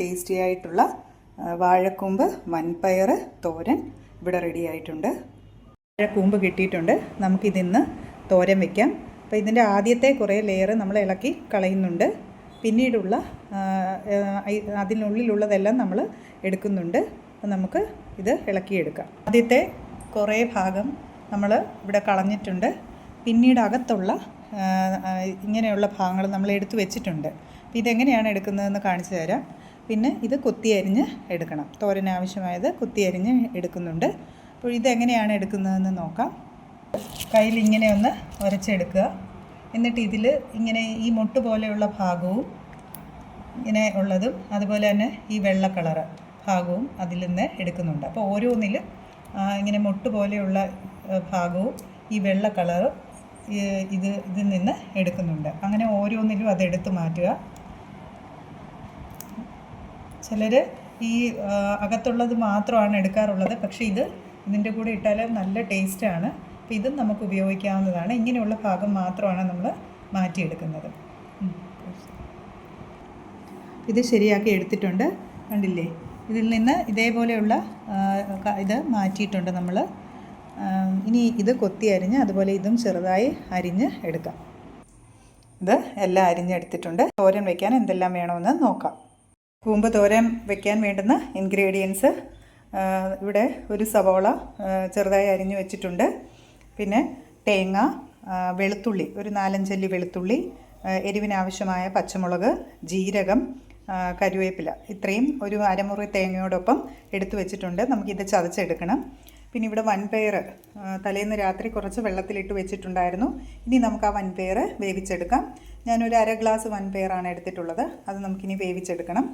Tasty ആയിട്ടുള്ള വാഴക്കൂമ്പ് വൻപയർ തോരൻ ഇവിടെ റെഡി ആയിട്ടുണ്ട്. വാഴക്കൂമ്പ് കിട്ടിയിട്ടുണ്ട്. നമുക്കിതിന്ന് തോരൻ വെക്കാം. അപ്പോൾ ഇതിന്റെ ആദ്യത്തെ കുറേ ലെയർ നമ്മൾ ഇളക്കി കളയുന്നുണ്ട്. പിന്നീടുള്ള അതിനുള്ളിലുള്ളതെല്ലാം നമ്മൾ എടുക്കുന്നുണ്ട്. അപ്പോൾ നമുക്ക് ഇത് ഇളക്കിയെടുക്കാം. ആദ്യത്തെ കുറേ ഭാഗം നമ്മൾ ഇവിടെ കളഞ്ഞിട്ടുണ്ട്. പിന്നീട് അകത്തുള്ള ഇങ്ങനെയുള്ള ഭാഗങ്ങൾ നമ്മൾ എടുത്തു വെച്ചിട്ടുണ്ട്. അപ്പോൾ ഇതെങ്ങനെയാണ് എടുക്കുന്നതെന്ന് കാണിച്ചു തരാം. പിന്നെ ഇത് കുത്തി അരിഞ്ഞ് എടുക്കണം. തോരന് ആവശ്യമായത് കുത്തി അരിഞ്ഞ് എടുക്കുന്നുണ്ട്. അപ്പോൾ ഇതെങ്ങനെയാണ് എടുക്കുന്നതെന്ന് നോക്കാം. കയ്യിൽ ഇങ്ങനെ ഒന്ന് ഉരച്ചെടുക്കുക എന്നിട്ട് ഇതിൽ ഇങ്ങനെ ഈ മുട്ട് പോലെയുള്ള ഭാഗവും ഇങ്ങനെ ഉള്ളതും അതുപോലെ തന്നെ ഈ വെള്ള കളറ് ഭാഗവും അതിൽ നിന്ന് എടുക്കുന്നുണ്ട്. അപ്പോൾ ഓരോന്നിലും ഇങ്ങനെ മുട്ട് പോലെയുള്ള ഭാഗവും ഈ വെള്ള കളറും ഇത് ഇതിൽ നിന്ന് എടുക്കുന്നുണ്ട്. അങ്ങനെ ഓരോന്നിലും അതെടുത്ത് മാറ്റുക. ചിലർ ഈ അകത്തുള്ളത് മാത്രമാണ് എടുക്കാറുള്ളത്. പക്ഷേ ഇത് ഇതിന്റെ കൂടെ ഇട്ടാൽ നല്ല ടേസ്റ്റാണ് അപ്പോൾ ഇതും നമുക്ക് ഉപയോഗിക്കാവുന്നതാണ്. ഇങ്ങനെയുള്ള ഭാഗം മാത്രമാണ് നമ്മൾ മാറ്റിയെടുക്കുന്നത്. ഇത് ശരിയാക്കി എടുത്തിട്ടുണ്ട്. കണ്ടില്ലേ? ഇതിൽ നിന്ന് ഇതേപോലെയുള്ള ഇത് മാറ്റിയിട്ടുണ്ട് നമ്മൾ ഇനി ഇത് കൊത്തി അരിഞ്ഞ് അതുപോലെ ഇതും ചെറുതായി അരിഞ്ഞ് എടുക്കാം. ഇത് എല്ലാം അരിഞ്ഞെടുത്തിട്ടുണ്ട്. തോരൻ വയ്ക്കാൻ എന്തെല്ലാം വേണമെന്ന് നോക്കാം. കൂമ്പ് തോരൻ വെക്കാൻ വേണ്ടുന്ന ഇൻഗ്രീഡിയൻസ് ഇവിടെ ഒരു സവോള ചെറുതായി അരിഞ്ഞു വെച്ചിട്ടുണ്ട്. പിന്നെ തേങ്ങ വെളുത്തുള്ളി ഒരു നാലഞ്ചല്ലി വെളുത്തുള്ളി എരിവിനാവശ്യമായ പച്ചമുളക് ജീരകം കരുവേപ്പില. ഇത്രയും ഒരു അരമുറി തേങ്ങയോടൊപ്പം എടുത്തു വെച്ചിട്ടുണ്ട്. നമുക്കിത് ചതച്ചെടുക്കണം. പിന്നെ ഇവിടെ വൻപയർ തലേന്ന് രാത്രി കുറച്ച് വെള്ളത്തിലിട്ട് വെച്ചിട്ടുണ്ടായിരുന്നു. ഇനി നമുക്ക് ആ വൻപയർ വേവിച്ചെടുക്കാം. ഞാനൊരു അര ഗ്ലാസ് വൻപയറാണ് എടുത്തിട്ടുള്ളത്. അത് നമുക്കിനി വേവിച്ചെടുക്കണം.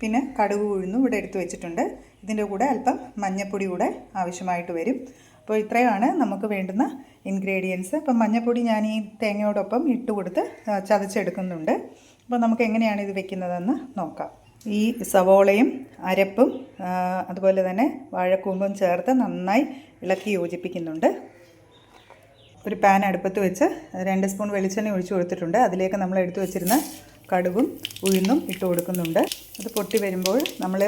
പിന്നെ കടുക് ഉഴുന്നും ഇവിടെ എടുത്ത് വെച്ചിട്ടുണ്ട്. ഇതിന്റെ കൂടെ അല്പം മഞ്ഞപ്പൊടി കൂടെ ആവശ്യമായിട്ട് വരും. അപ്പോൾ ഇത്രയാണ് നമുക്ക് വേണ്ടുന്ന ഇൻഗ്രീഡിയൻസ് അപ്പം മഞ്ഞപ്പൊടി ഞാൻ ഈ തേങ്ങയോടൊപ്പം ഇട്ട് കൊടുത്ത് ചതച്ചെടുക്കുന്നുണ്ട്. അപ്പോൾ നമുക്ക് എങ്ങനെയാണ് ഇത് വെക്കുന്നതെന്ന് നോക്കാം. ഈ സവോളയും അരപ്പും അതുപോലെ തന്നെ വാഴക്കൂമ്പും ചേർത്ത് നന്നായി ഇളക്കി യോജിപ്പിക്കുന്നുണ്ട്. ഒരു പാൻ അടുപ്പത്ത് വെച്ച് രണ്ട് സ്പൂൺ വെളിച്ചെണ്ണ ഒഴിച്ചു കൊടുത്തിട്ടുണ്ട്. അതിലേക്ക് നമ്മൾ എടുത്തു വെച്ചിരുന്ന കടുവും ഉഴുന്നും ഇട്ട് കൊടുക്കുന്നുണ്ട്. അത് പൊട്ടി വരുമ്പോൾ നമ്മൾ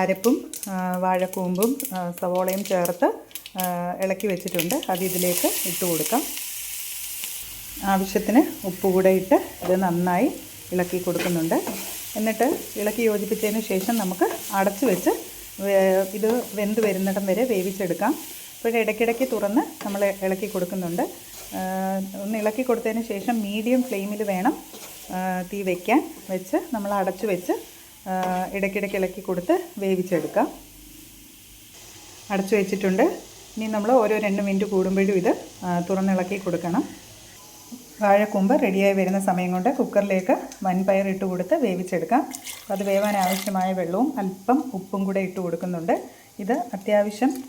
അരപ്പും വാഴക്കൂമ്പും സവോളയും ചേർത്ത് ഇളക്കി വെച്ചിട്ടുണ്ട്. അത് ഇതിലേക്ക് ഇട്ട് കൊടുക്കാം. ആവശ്യത്തിന് ഉപ്പ് കൂടെ ഇട്ട് ഇത് നന്നായി ഇളക്കി കൊടുക്കുന്നുണ്ട്. എന്നിട്ട് ഇളക്കി യോജിപ്പിച്ചതിന് ശേഷം നമുക്ക് അടച്ചു വെച്ച് ഇത് വെന്ത് വരുന്നിടം വരെ വേവിച്ചെടുക്കാം. അപ്പോൾ ഇടയ്ക്കിടയ്ക്ക് തുറന്ന് നമ്മൾ ഇളക്കി കൊടുക്കുന്നുണ്ട്. ഒന്ന് ഇളക്കി കൊടുത്തതിന് ശേഷം മീഡിയം ഫ്ലെയിമിൽ വേണം തീ വയ്ക്കാൻ വെച്ച് നമ്മൾ അടച്ചു വെച്ച് ഇടയ്ക്കിടയ്ക്ക് ഇളക്കി കൊടുത്ത് വേവിച്ചെടുക്കാം. അടച്ചു വെച്ചിട്ടുണ്ട്. ഇനി നമ്മൾ ഓരോ രണ്ട് മിനിറ്റ് കൂടുമ്പോഴും ഇത് തുറന്നിളക്കി കൊടുക്കണം. വാഴക്കൂമ്പ് റെഡിയായി വരുന്ന സമയം കൊണ്ട് കുക്കറിലേക്ക് വൻപയർ ഇട്ട് കൊടുത്ത് വേവിച്ചെടുക്കാം. അത് വേവാൻ ആവശ്യമായ വെള്ളവും അല്പം ഉപ്പും കൂടെ ഇട്ട് കൊടുക്കുന്നുണ്ട്. ഇത് അത്യാവശ്യം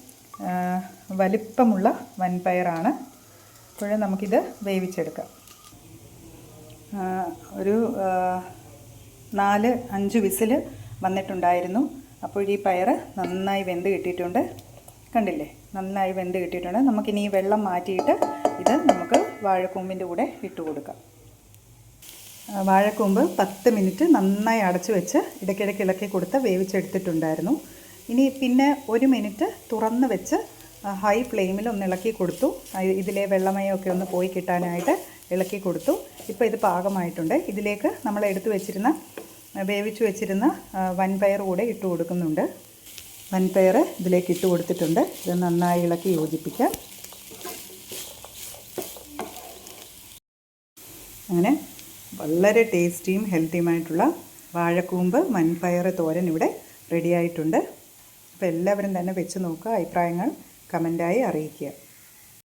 വലിപ്പമുള്ള വൻപയറാണ്. അപ്പോൾ നമുക്കിത് വേവിച്ചെടുക്കാം. ഒരു നാല് അഞ്ച് വിസിൽ വന്നിട്ടുണ്ടായിരുന്നു. അപ്പോൾ ഈ പയർ നന്നായി വെന്ത് കിട്ടിയിട്ടുണ്ട്. കണ്ടില്ലേ? നന്നായി വെന്ത് കിട്ടിയിട്ടുണ്ട്. നമുക്കിനി ഈ വെള്ളം മാറ്റിയിട്ട് ഇത് നമുക്ക് വാഴക്കൂമ്പിന്റെ കൂടെ ഇട്ട് കൊടുക്കാം. വാഴക്കൂമ്പ് പത്ത് മിനിറ്റ് നന്നായി അടച്ചു വെച്ച് ഇടയ്ക്കിടയ്ക്ക് ഇളക്കി കൊടുത്ത് വേവിച്ചെടുത്തിട്ടുണ്ടായിരുന്നു. ഇനി പിന്നെ ഒരു മിനിറ്റ് തുറന്ന് വെച്ച് ഹൈ ഫ്ലെയിമിൽ ഒന്ന് ഇളക്കി കൊടുത്തു. ഇതിലെ വെള്ളമയമൊക്കെ ഒന്ന് പോയി കിട്ടാനായിട്ട് ഇളക്കി കൊടുത്തു. ഇപ്പോൾ ഇത് പാകമായിട്ടുണ്ട്. ഇതിലേക്ക് നമ്മൾ എടുത്തു വെച്ചിരുന്ന വേവിച്ചു വെച്ചിരുന്ന വൻപയർ കൂടെ ഇട്ട് കൊടുക്കുന്നുണ്ട്. വൻപയർ ഇതിലേക്ക് ഇട്ട് കൊടുത്തിട്ടുണ്ട്. ഇത് നന്നായി ഇളക്കി യോജിപ്പിക്കാം. അങ്ങനെ വളരെ ടേസ്റ്റിയും ഹെൽത്തിയുമായിട്ടുള്ള വാഴക്കൂമ്പ് മൺപയർ തോരൻ ഇവിടെ റെഡിയായിട്ടുണ്ട്. അപ്പോൾ എല്ലാവരും തന്നെ വെച്ച് നോക്കുക അഭിപ്രായങ്ങൾ കമന്റായി അറിയിക്കുക.